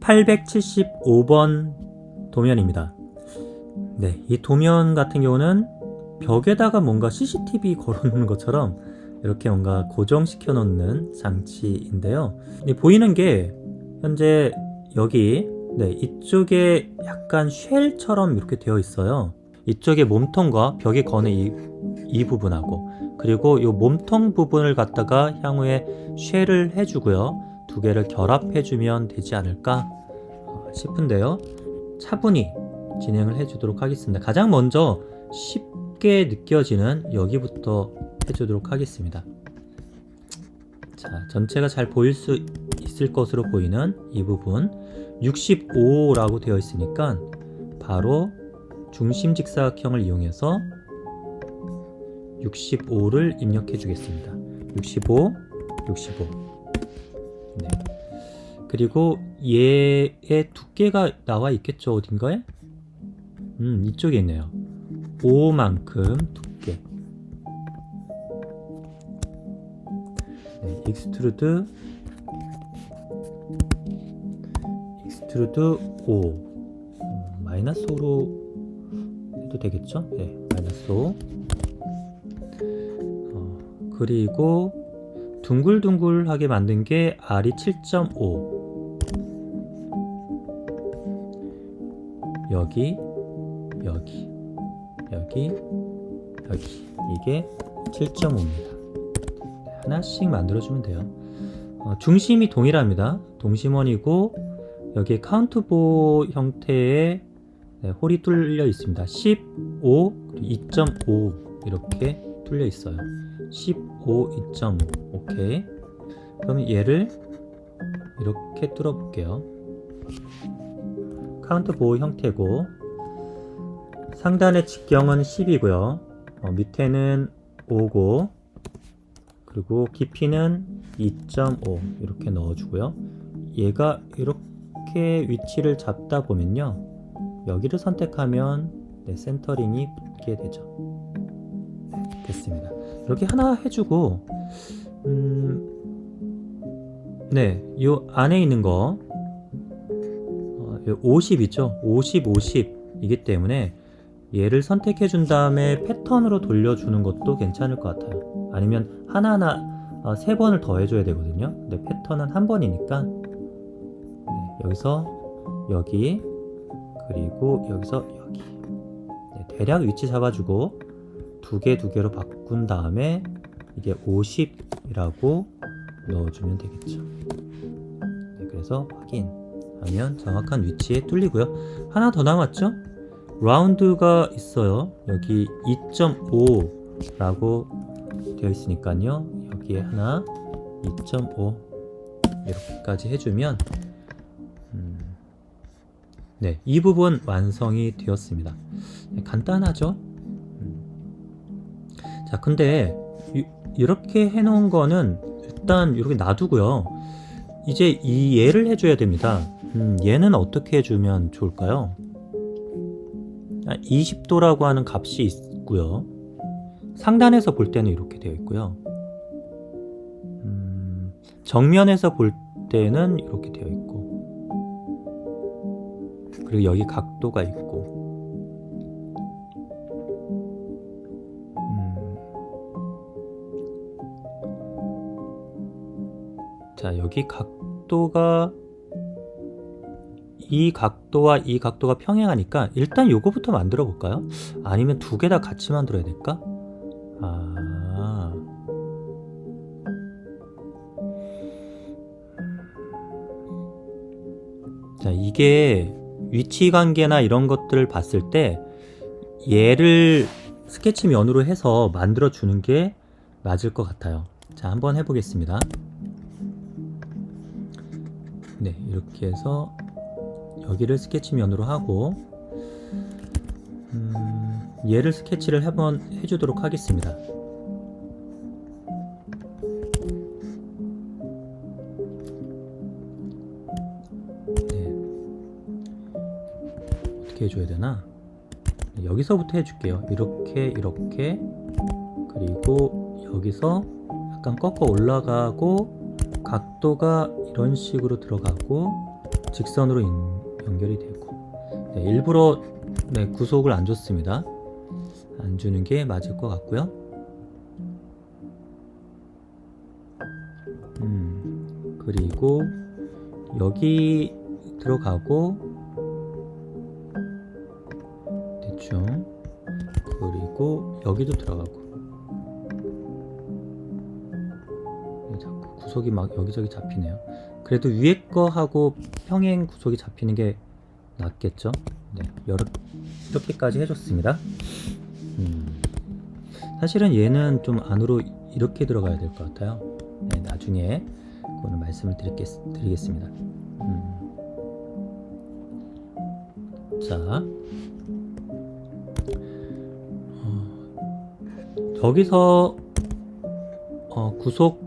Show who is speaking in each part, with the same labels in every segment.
Speaker 1: (875번) 도면입니다. 네, 이 도면 같은 경우는 벽에다가 뭔가 CCTV 걸어놓는 것처럼 이렇게 뭔가 고정시켜 놓는 장치인데요. 이 보이는 게 현재 여기 네, 이쪽에 약간 쉘처럼 이렇게 되어 있어요. 이쪽에 몸통과 벽에 거는 이, 이 부분하고 그리고 이 몸통 부분을 갖다가 향후에 쉘을 해주고요. 두 개를 결합해주면 되지 않을까 어, 싶은데요. 차분히 진행을 해주도록 하겠습니다. 가장 먼저 쉽게 느껴지는 여기부터 해주도록 하겠습니다. 자, 전체가 잘 보일 수 있을 것으로 보이는 이 부분 65라고 되어 있으니까 바로 중심 직사각형을 이용해서 65를 입력해 주겠습니다. 65, 65. 네. 그리고 얘의 두께가 나와 있겠죠, 어딘가에? 음, 이쪽에 있네요. 5만큼 두께. 네, 익스트루드 익스트루드 5 음, 마이너스 5로 해도 되겠죠? 네, 마이너스 5 어, 그리고 둥글둥글하게 만든 게 R이 7.5 여기 여기 여기 여기. 이게 7.5입니다. 하나씩 만들어 주면 돼요. 어, 중심이 동일합니다. 동심원이고 여기에 카운트보 형태의 네, 홀이 뚫려 있습니다. 15 그리고 2.5 이렇게 뚫려 있어요. 15 2.5 오케이 그럼 얘를 이렇게 뚫어 볼게요 카운트 보호 형태고 상단의 직경은 10이고요. 어, 밑에는 5고 그리고 깊이는 2.5 이렇게 넣어주고요. 얘가 이렇게 위치를 잡다 보면요. 여기를 선택하면 네, 센터링이 붙게 되죠. 네, 됐습니다. 이렇게 하나 해주고 음, 네, 이 안에 있는 거 어, 50 있죠? 50, 50 이기 때문에 얘를 선택해 준 다음에 패턴으로 돌려주는 것도 괜찮을 것 같아요. 아니면 하나하나 어, 세 번을 더 해줘야 되거든요. 근데 패턴은 한 번이니까 네, 여기서 여기 그리고 여기서 여기 네, 대략 위치 잡아주고 두 개 두 개로 바꾼 다음에 이게 50이라고 넣어주면 되겠죠. 네, 그래서 확인하면 정확한 위치에 뚫리고요. 하나 더 남았죠? 라운드가 있어요. 여기 2.5라고 되어 있으니까요. 여기에 하나 2.5 이렇게까지 해주면 음, 네, 이 부분 완성이 되었습니다. 네, 간단하죠? 음. 자, 근데 이, 이렇게 해 놓은 거는 일단 이렇게 놔두고요. 이제 이 얘를 해줘야 됩니다. 음, 얘는 어떻게 해주면 좋을까요? 20도라고 하는 값이 있고요. 상단에서 볼 때는 이렇게 되어 있고요. 음, 정면에서 볼 때는 이렇게 되어 있고 그리고 여기 각도가 있고 자 여기 각도가 이 각도와 이 각도가 평행하니까 일단 요거부터 만들어 볼까요? 아니면 두 개 다 같이 만들어야 될까? 아. 자, 이게 위치 관계나 이런 것들을 봤을 때 얘를 스케치 면으로 해서 만들어 주는 게 맞을 것 같아요. 자, 한번 해보겠습니다. 네, 이렇게 해서 여기를 스케치면으로 하고 음, 얘를 스케치를 한번 해주도록 하겠습니다. 네. 어떻게 해줘야 되나? 여기서부터 해줄게요. 이렇게 이렇게 그리고 여기서 약간 꺾어 올라가고 각도가 이런 식으로 들어가고 직선으로 인- 연결이 되고 네, 일부러 네, 구속을 안 줬습니다. 안 주는 게 맞을 것 같고요. 음, 그리고 여기 들어가고 대충 그리고 여기도 들어가고 네, 자꾸 구속이 막 여기저기 잡히네요. 그래도 위에 거하고 평행 구속이 잡히는 게 낫겠죠? 네, 여러, 이렇게까지 해줬습니다. 음, 사실은 얘는 좀 안으로 이렇게 들어가야 될 것 같아요. 네, 나중에 그거는 말씀을 드리겠, 드리겠습니다. 음. 자, 어, 저기서 어, 구속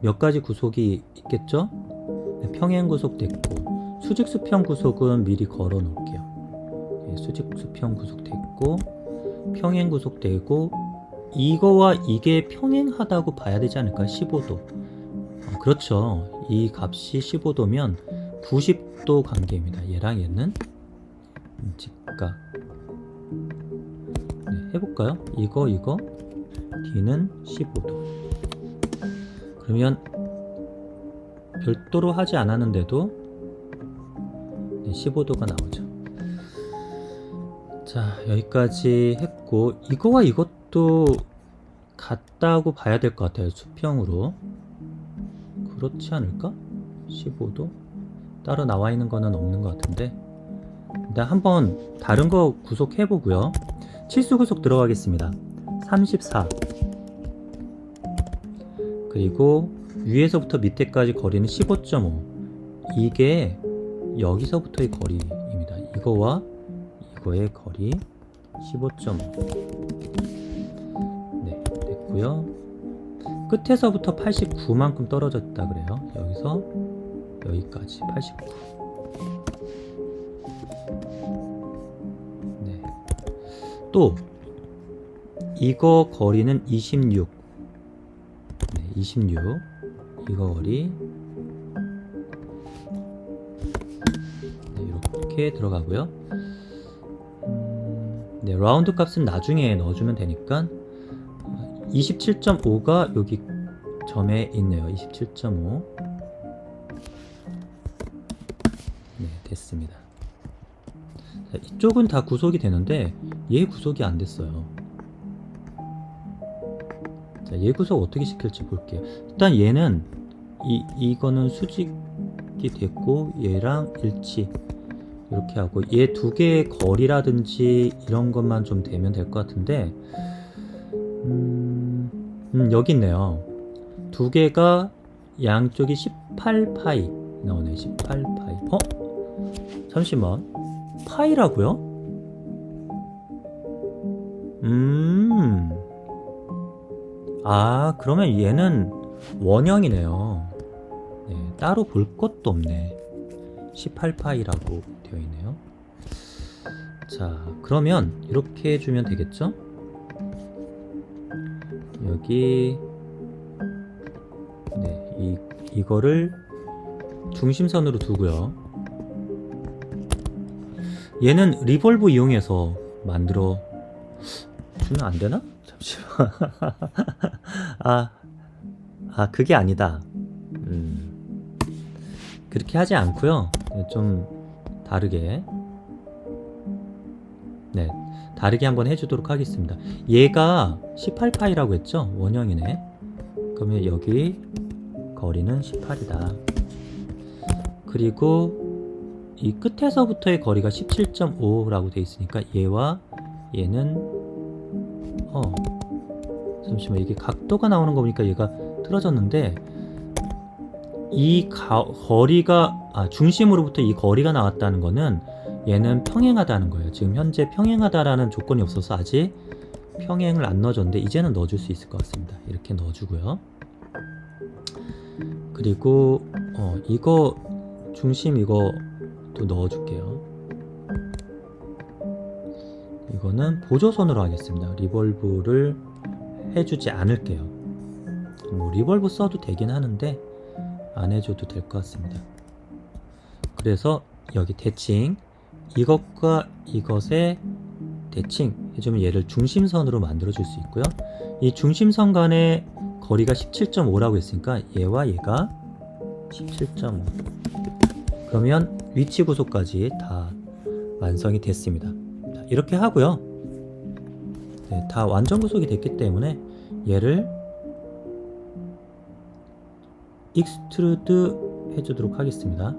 Speaker 1: 몇 가지 구속이 있겠죠? 네, 평행 구속 됐고 수직 수평 구속은 미리 걸어 놓을게요. 네, 수직 수평 구속 됐고 평행 구속 되고 이거와 이게 평행하다고 봐야 되지 않을까요? 15도. 어, 그렇죠. 이 값이 15도면 90도 관계입니다. 얘랑 얘는 음, 직각. 네, 해볼까요? 이거 이거 D는 15도. 그러면 별도로 하지 않았는데도 네, 15도가 나오죠. 자 여기까지 했고 이거와 이것도 같다고 봐야 될 것 같아요. 수평으로 그렇지 않을까? 15도 따로 나와 있는 거는 없는 것 같은데 일단 한번 다른 거 구속해 보고요. 치수 구속 들어가겠습니다. 34 그리고 위에서부터 밑에까지 거리는 15.5 이게 여기서부터의 거리입니다. 이거와 이거의 거리 15.5 네, 됐고요. 끝에서부터 89만큼 떨어졌다 그래요. 여기서 여기까지 89. 네. 또 이거 거리는 26. 네, 26. 이거 거리 네, 이렇게 들어가고요. 음, 네, 라운드 값은 나중에 넣어주면 되니까 27.5가 여기 점에 있네요. 27.5. 네, 됐습니다. 자, 이쪽은 다 구속이 되는데 얘 구속이 안 됐어요. 자, 얘 구속 어떻게 시킬지 볼게요. 일단 얘는 이 이거는 수직이 됐고 얘랑 일치 이렇게 하고 얘 두 개의 거리라든지 이런 것만 좀 되면 될 것 같은데 음, 음, 여기 있네요. 두 개가 양쪽이 18파이 나오네. 18파이. 어? 잠시만. 파이라고요? 음. 아, 그러면 얘는 원형이네요. 네, 따로 볼 것도 없네. 18파이라고 되어 있네요. 자, 그러면 이렇게 해주면 되겠죠? 여기 네, 이 이거를 중심선으로 두고요. 얘는 리볼브 이용해서 만들어 주면 안 되나? 아, 아 그게 아니다. 음, 그렇게 하지 않고요. 네, 좀 다르게. 네, 다르게 한번 해주도록 하겠습니다. 얘가 18파이라고 했죠? 원형이네. 그러면 여기 거리는 18이다. 그리고 이 끝에서부터의 거리가 17.5라고 돼 있으니까 얘와 얘는 어 잠시만 이게 각도가 나오는 거 보니까 얘가 틀어졌는데 이 가- 거리가 아 중심으로부터 이 거리가 나왔다는 거는 얘는 평행하다는 거예요. 지금 현재 평행하다라는 조건이 없어서 아직 평행을 안 넣어줬는데 이제는 넣어줄 수 있을 것 같습니다. 이렇게 넣어주고요. 그리고 어, 이거 중심 이거 또 넣어줄게요. 이거는 보조선으로 하겠습니다. 리볼브를 해주지 않을게요. 뭐 리볼브 써도 되긴 하는데 안 해줘도 될 것 같습니다. 그래서 여기 대칭 이것과 이것의 대칭 해주면 얘를 중심선으로 만들어 줄 수 있고요. 이 중심선 간의 거리가 17.5라고 했으니까 얘와 얘가 17.5 그러면 위치 구속까지 다 완성이 됐습니다. 자, 이렇게 하고요. 네, 다 완전 구속이 됐기 때문에 얘를 익스트루드 해주도록 하겠습니다.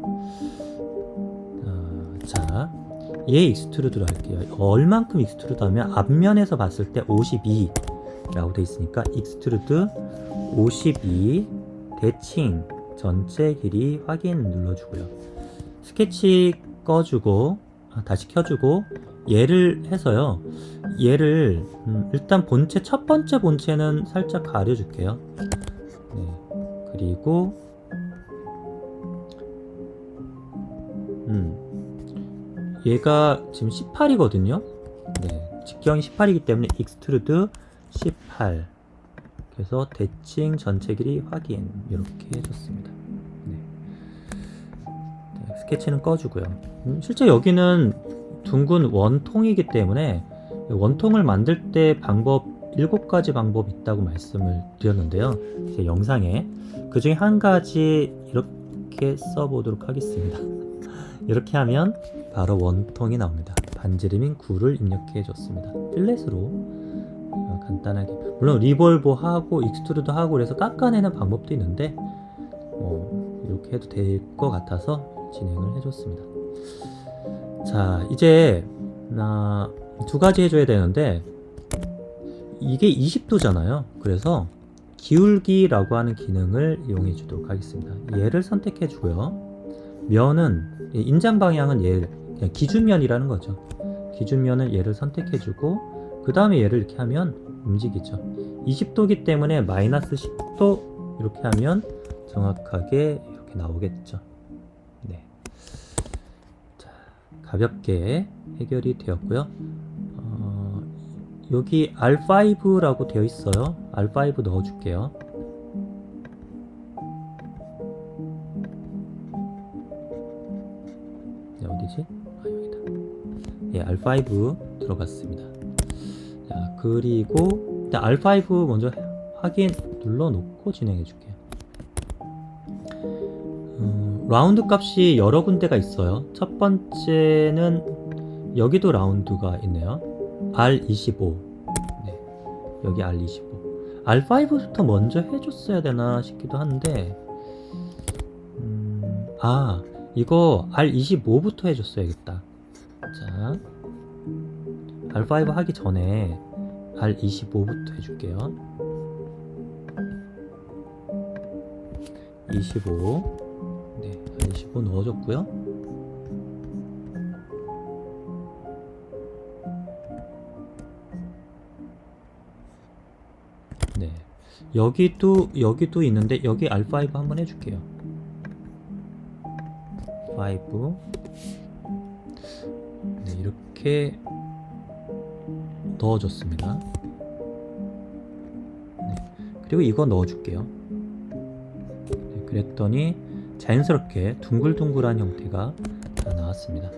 Speaker 1: 어, 자, 얘 익스트루드로 할게요. 얼만큼 익스트루드 하면 앞면에서 봤을 때 52라고 돼 있으니까 익스트루드 52 대칭 전체 길이 확인 눌러주고요. 스케치 꺼주고 아, 다시 켜주고 얘를 해서요. 얘를 음, 일단 본체 첫 번째 본체는 살짝 가려줄게요. 네. 그리고 음 얘가 지금 18이거든요. 네. 직경이 18이기 때문에 익스트루드 18 그래서 대칭 전체 길이 확인 이렇게 해줬습니다. 네. 네, 스케치는 꺼주고요. 음, 실제 여기는 둥근 원통이기 때문에 원통을 만들 때 방법 7가지 방법 있다고 말씀을 드렸는데요. 제 영상에 그 중에 한 가지 이렇게 써보도록 하겠습니다. 이렇게 하면 바로 원통이 나옵니다. 반지름인 9를 입력해 줬습니다. 필렛으로 어, 간단하게 물론 리볼브 하고 익스트루드 하고 그래서 깎아내는 방법도 있는데 뭐 이렇게 해도 될 것 같아서 진행을 해줬습니다. 자 이제 나 두 가지 해줘야 되는데 이게 20도잖아요. 그래서 기울기라고 하는 기능을 이용해 주도록 하겠습니다. 얘를 선택해 주고요. 면은 인장 방향은 얘 기준면이라는 거죠. 기준면은 얘를 선택해 주고 그 다음에 얘를 이렇게 하면 움직이죠. 20도기 때문에 마이너스 10도 이렇게 하면 정확하게 이렇게 나오겠죠. 네. 자, 가볍게 해결이 되었고요. 어, 여기 R5라고 되어 있어요. R5 넣어줄게요. 네, 어디지? 아, 여기다. 예, R5 들어갔습니다. 자, 그리고 일단 R5 먼저 확인 눌러놓고 진행해줄게요. 음, 라운드 값이 여러 군데가 있어요. 첫 번째는 여기도 라운드가 있네요. R25. 네, 여기 R25. R5부터 먼저 해줬어야 되나 싶기도 한데, 음, 아, 이거 R25부터 해줬어야겠다. 자, R5 하기 전에 R25부터 해줄게요. 25. 네, R25 넣어줬고요. 여기도 여기도 있는데 여기 R5 한번 해줄게요. 5. 네, 이렇게 넣어줬습니다. 네, 그리고 이거 넣어줄게요. 네, 그랬더니 자연스럽게 둥글둥글한 형태가 다 나왔습니다.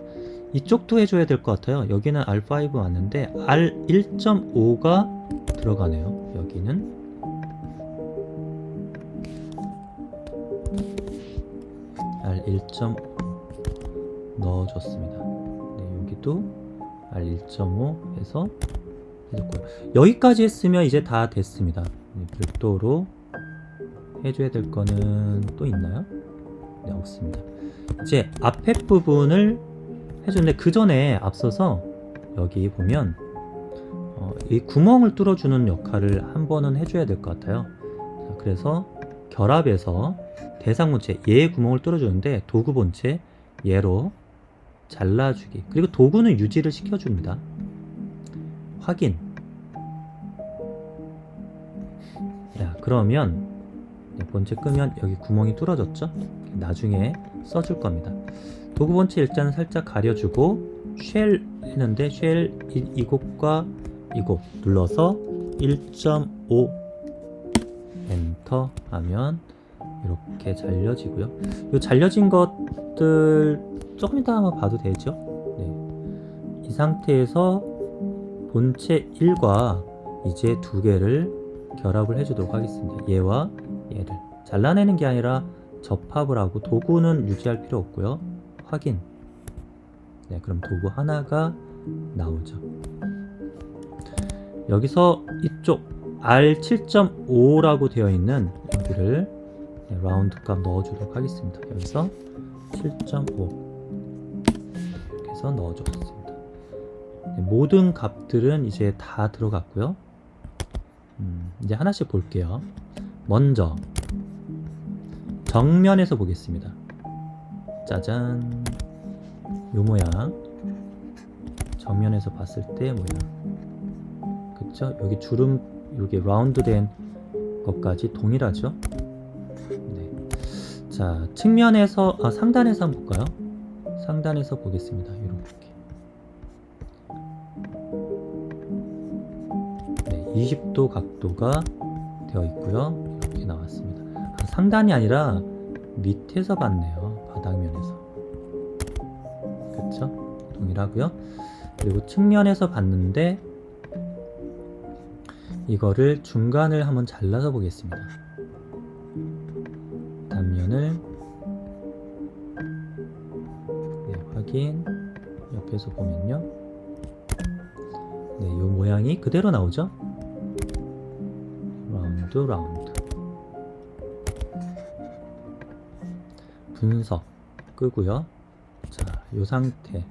Speaker 1: 이쪽도 해줘야 될 것 같아요. 여기는 R5 왔는데 R1.5가 들어가네요. 여기는 R1.5 넣어줬습니다. 네, 여기도 R1.5 해서 해줬고요. 여기까지 했으면 이제 다 됐습니다. 네, 별도로 해줘야 될 거는 또 있나요? 네, 없습니다. 이제 앞에 부분을 해줬는데 그 전에 앞서서 여기 보면 어, 이 구멍을 뚫어주는 역할을 한 번은 해줘야 될 것 같아요. 자, 그래서 결합해서 대상 본체 얘의 구멍을 뚫어주는데 도구 본체 얘로 잘라주기 그리고 도구는 유지를 시켜줍니다. 확인. 자 그러면 네, 본체 끄면 여기 구멍이 뚫어졌죠? 나중에 써줄 겁니다. 도구 본체 일단 살짝 가려주고 쉘 했는데 쉘 이- 이곳과 이곳 눌러서 1.5 엔터 하면 이렇게 잘려지고요. 이 잘려진 것들 조금 이따 한번 봐도 되죠? 네. 이 상태에서 본체 1과 이제 두 개를 결합을 해주도록 하겠습니다. 얘와 얘를 잘라내는 게 아니라 접합을 하고 도구는 유지할 필요 없고요. 확인. 네, 그럼 도구 하나가 나오죠. 여기서 이쪽 R7.5라고 되어 있는 여기를 네, 라운드 값 넣어주도록 하겠습니다. 여기서 7.5 이렇게 해서 넣어줬습니다. 네, 모든 값들은 이제 다 들어갔고요. 음, 이제 하나씩 볼게요. 먼저 정면에서 보겠습니다. 짜잔. 요 모양. 정면에서 봤을 때 모양. 그쵸? 여기 주름, 여기 라운드 된 것까지 동일하죠? 네. 자, 측면에서, 아, 상단에서 한번 볼까요? 상단에서 보겠습니다. 이렇게. 네, 20도 각도가 되어 있고요. 이렇게 나왔습니다. 아, 상단이 아니라 밑에서 봤네요. 바닥면에서. 그쵸? 동일하고요. 그리고 측면에서 봤는데 이거를 중간을 한번 잘라서 보겠습니다. 단면을 네, 확인 옆에서 보면요. 네, 이 모양이 그대로 나오죠? 라운드 라운드 분석 끄고요. 자, 이 상태. 자,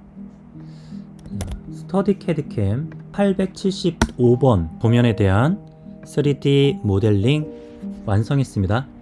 Speaker 1: 스터디 캐드캠 875번 도면에 대한 3D 모델링 완성했습니다.